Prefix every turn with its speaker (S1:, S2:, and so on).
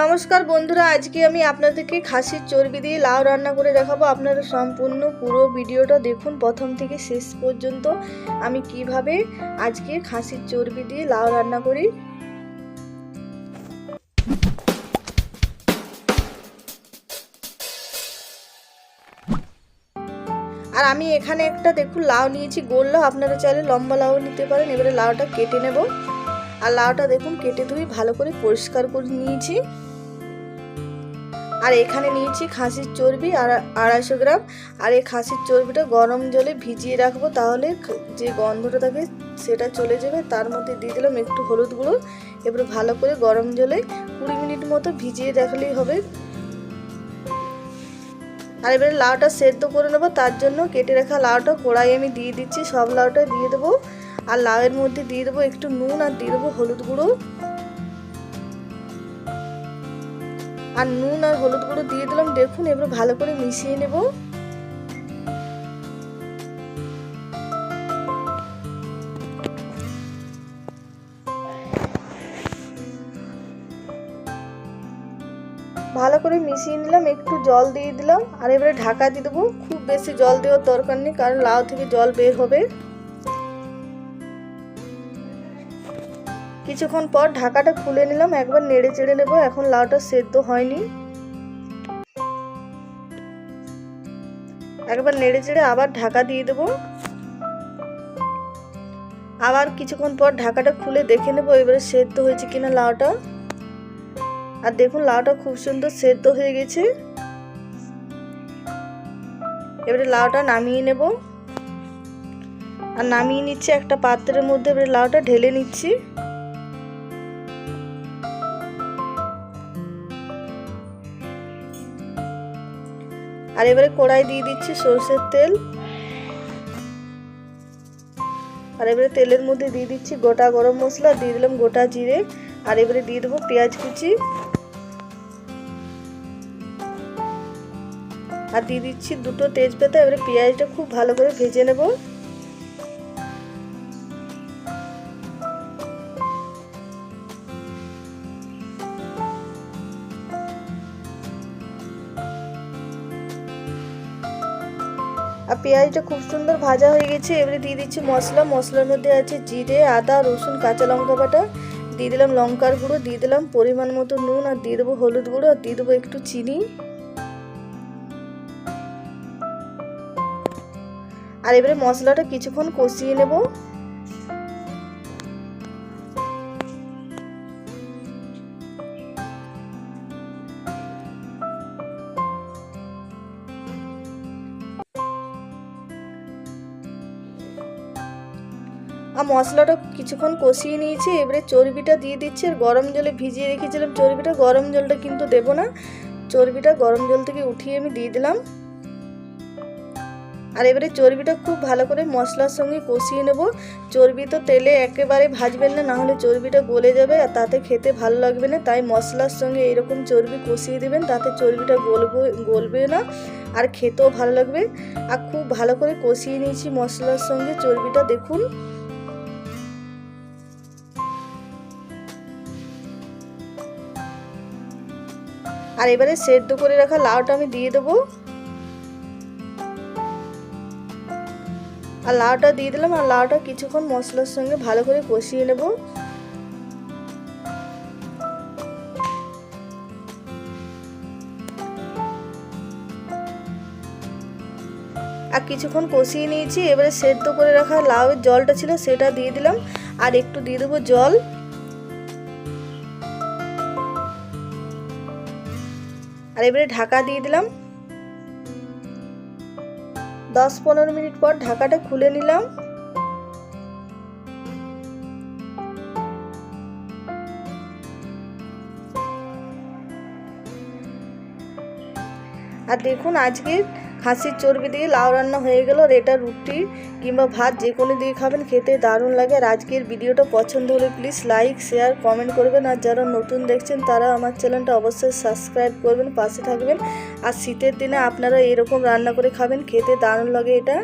S1: নমস্কার বন্ধুরা, আজকে আমি আপনাদেরকে খাসির চর্বি দিয়ে লাউ রান্না করে দেখাবো। আপনারা সম্পূর্ণ পুরো ভিডিওটা দেখুন, প্রথম থেকে শেষ পর্যন্ত আমি কীভাবে আজকে খাসির চর্বি দিয়ে লাউ রান্না করি। আর আমি এখানে একটা, দেখুন, লাউ নিয়েছি, গোল লাউ। আপনারা চাইলে লম্বা লাউ নিতে পারেন, এবারে লাউটা কেটে নেব। আর লাউটা দেখুন কেটে ধুয়ে ভালো করে পরিষ্কার করে নিয়েছি। আর এখানে নিয়েছি খাসির চর্বি আর আড়াইশো গ্রাম। আর এই খাসির চর্বিটা গরম জলে ভিজিয়ে রাখব তাহলে যে গন্ধটা থাকে সেটা চলে যাবে। তার মধ্যে দিয়ে দিলাম একটু হলুদ গুঁড়ো। এবার ভালো করে গরম জলে কুড়ি মিনিট মতো ভিজিয়ে রাখলেই হবে। আর এবারে লাউটা সেদ্ধ করে নেব, তার জন্য কেটে রাখা লাউটা কড়াই আমি দিয়ে দিচ্ছি, সব লাউটা দিয়ে দেবো। আর লাউয়ের মধ্যে দিয়ে দেবো একটু নুন আর দিয়ে দেবো হলুদ গুঁড়ো। আর নুন আর হলুদ গুঁড়ো দিয়ে দিলাম, দেখুন এবার ভালো করে মিশিয়ে নেব। ভালো করে মিশিয়ে নিলাম, একটু জল দিয়ে দিলাম, আর এবারে ঢাকা দিয়ে দেবো। খুব বেশি জল দেওয়ার দরকার নেই, কারণ লাউ থেকে জল বের হবে। কিছুক্ষণ পর ঢাকাটা খুলে নিলাম, একবার নেড়ে চেড়ে নেব, এখন লাউটা সেদ্ধ হয়নি। একবার নেড়ে চেড়ে আবার ঢাকা দিয়ে দেবো। আবার কিছুক্ষণ পর ঢাকাটা খুলে দেখে নেব, এবারে সেদ্ধ হয়েছে কিনা লাউটা। আর দেখুন, লাউটা খুব সুন্দর সেদ্ধ হয়ে গেছে। এবারে লাউটা নামিয়ে নেব। আর নামিয়ে নিচ্ছি একটা পাত্রের মধ্যে, এবারে লাউটা ঢেলে নিচ্ছি। আর এবারে কড়াই দিয়ে দিচ্ছি সর্ষের তেল। আর এবারে তেলের মধ্যে দিয়ে দিচ্ছি গোটা গরম মশলা, দিয়ে দিলাম গোটা জিরে। আর এবারে দিয়ে দেবো পেঁয়াজ কুচি। আর দিয়ে দিচ্ছি দুটো তেজপাতা, এবারে পেঁয়াজটা খুব ভালো করে ভেজে নেব। আর পেঁয়াজটা খুব সুন্দর ভাজা হয়ে গেছে, এবারে দিয়ে দিচ্ছি মশলা। মশলার মধ্যে আছে জিরে, আদা, রসুন, কাঁচা লঙ্কা বাটা। দিয়ে দিলাম লঙ্কার গুঁড়ো, দিয়ে দিলাম পরিমাণ মতো নুন, আর দিয়ে দেবো হলুদ গুঁড়ো, আর দিয়ে দেবো একটু চিনি। আর এবারে মশলাটা কিছুক্ষণ কষিয়ে নেব। আর মশলাটা কিছুক্ষণ কষিয়ে নিয়েছি, এবারে চর্বিটা দিয়ে দিচ্ছি, আর গরম জলে ভিজিয়ে রেখেছিলাম চর্বিটা, গরম জলটা কিন্তু দেব না। চর্বিটা গরম জল থেকে উঠিয়ে আমি দিয়ে দিলাম। আর এবারে চর্বিটা খুব ভালো করে মশলার সঙ্গে কষিয়ে নেব। চর্বি তো তেলে একেবারে ভাজবেন না নাহলে চর্বিটা গলে যাবে আর তাতে খেতে ভালো লাগবে না, তাই মশলার সঙ্গে এরকম চর্বি কষিয়ে দেবেন, তাতে চর্বিটা গলবে গলবে না আর খেতেও ভালো লাগবে। আর খুব ভালো করে কষিয়ে নিয়েছি মশলার সঙ্গে চর্বিটা, দেখুন। আর এবারে সেদ্ধ করে রাখা লাউটা আমি দিয়ে দেবো। আর লাউটা দিয়ে দিলাম, আর লাউটা কিছুক্ষণ মশলার সঙ্গে ভালো করে কষিয়ে নেব। আর কিছুক্ষণ কষিয়ে নিয়েছি, এবারে সেদ্ধ করে রাখা লাউয়ের জলটা ছিল সেটা দিয়ে দিলাম, আর একটু দিয়ে দেবো জল। আর এবারে ঢাকা দিয়ে দিলাম। দশ পনেরো মিনিট পর ঢাকাটা খুলে নিলাম। আর দেখুন আজকে খাসির চর্বি দিয়ে লাউ রান্না হয়ে গেল আর এটা রুটি কিংবা ভাত যে কোনো দিয়ে খাবেন, খেতে দারুণ লাগে। আর আজকের ভিডিওটা পছন্দ হলে প্লিজ লাইক শেয়ার কমেন্ট করবেন। আর যারা নতুন দেখছেন, তারা আমার চ্যানেলটা অবশ্যই সাবস্ক্রাইব করবেন, পাশে থাকবেন। আর শীতের দিনে আপনারা এরকম রান্না করে খাবেন, খেতে দারুণ লাগে এটা।